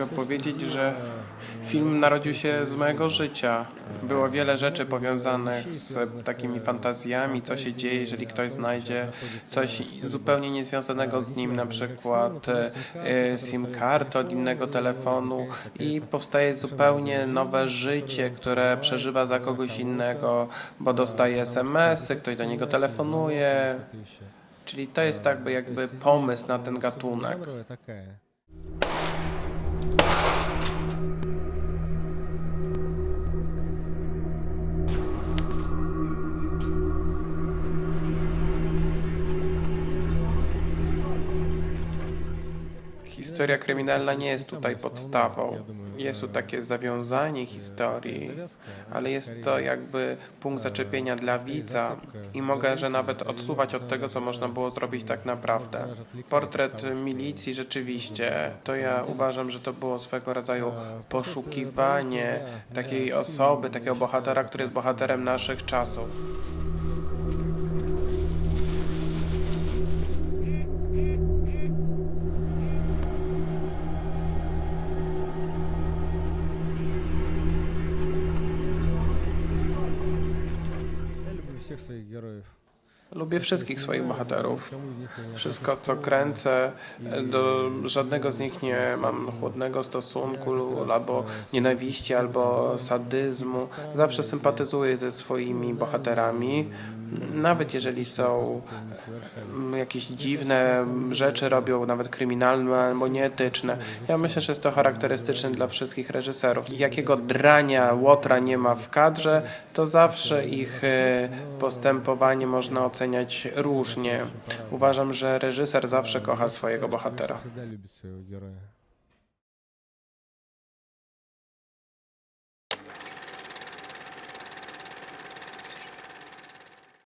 Mogę powiedzieć, że film narodził się z mojego życia. Było wiele rzeczy powiązanych z takimi fantazjami, co się dzieje, jeżeli ktoś znajdzie coś zupełnie niezwiązanego z nim, na przykład e, SIM card od innego telefonu i powstaje zupełnie nowe życie, które przeżywa za kogoś innego, bo dostaje SMS-y, ktoś do niego telefonuje. Czyli to jest jakby, jakby pomysł na ten gatunek. あっ! Historia kryminalna nie jest tutaj podstawą. Jest tu takie zawiązanie historii, ale jest to jakby punkt zaczepienia dla widza i mogę, że nawet odsuwać od tego, co można było zrobić tak naprawdę. Portret milicji rzeczywiście, to ja uważam, że to było swego rodzaju poszukiwanie takiej osoby, takiego bohatera, który jest bohaterem naszych czasów. Всех своих героев. Lubię wszystkich swoich bohaterów. Wszystko, co kręcę, do żadnego z nich nie mam chłodnego stosunku albo nienawiści, albo sadyzmu. Zawsze sympatyzuję ze swoimi bohaterami, nawet jeżeli są mm, jakieś dziwne rzeczy, robią nawet kryminalne albo nieetyczne. Ja myślę, że jest to charakterystyczne dla wszystkich reżyserów. Jakiego drania, łotra nie ma w kadrze, to zawsze ich e, postępowanie można ocenić oceniać różnie. Uważam, że reżyser zawsze kocha swojego bohatera.